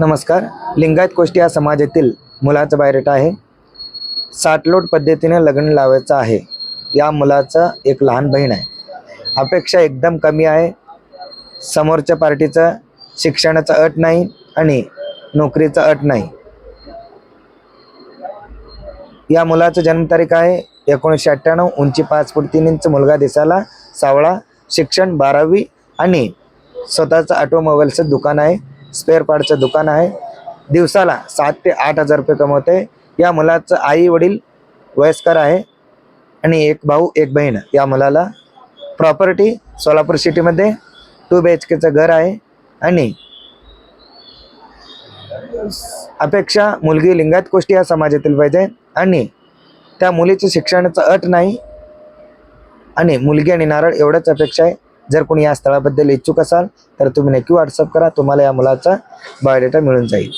नमस्कार. लिंगायत कोष्टी हा समाजातील मुलाचं बायोडेटा आहे. साठलोट पद्धतीने लग्न लावायचं आहे. या मुलाचं एक लहान बहीण आहे. अपेक्षा एकदम कमी आहे. समोरच्या पार्टीचं शिक्षणाचा अट नाही आणि नोकरीचा अट नाही. या मुलाचं जन्मतारीख आहे एकोणीसशे अठ्ठ्याण्णव. उंची पाच फूट तीन इंच. मुलगा दिसायला सावळा. शिक्षण बारावी आणि स्वतःचं ऑटोमोबाईलचं दुकान आहे. स्पेअर पार्टचं दुकान आहे. दिवसाला सात ते आठ हजार रुपये कमवते. या मुलाचं आई वडील वयस्कर आहे आणि एक भाऊ एक बहीण. या मुलाला प्रॉपर्टी सोलापूर सिटीमध्ये टू बी एच केचं घर आहे आणि अपेक्षा मुलगी लिंगायत गोष्टी या समाजातील पाहिजे आणि त्या मुलीचं शिक्षणाचं अट नाही आणि मुलगी आणि नारळ एवढंच अपेक्षा आहे. जर कोणी या स्थळाबद्दल इच्छुक असाल तर तुम्ही नक्की व्हॉट्सअप करा. तुम्हाला या मुलाचा बायोडेटा मिळून जाईल.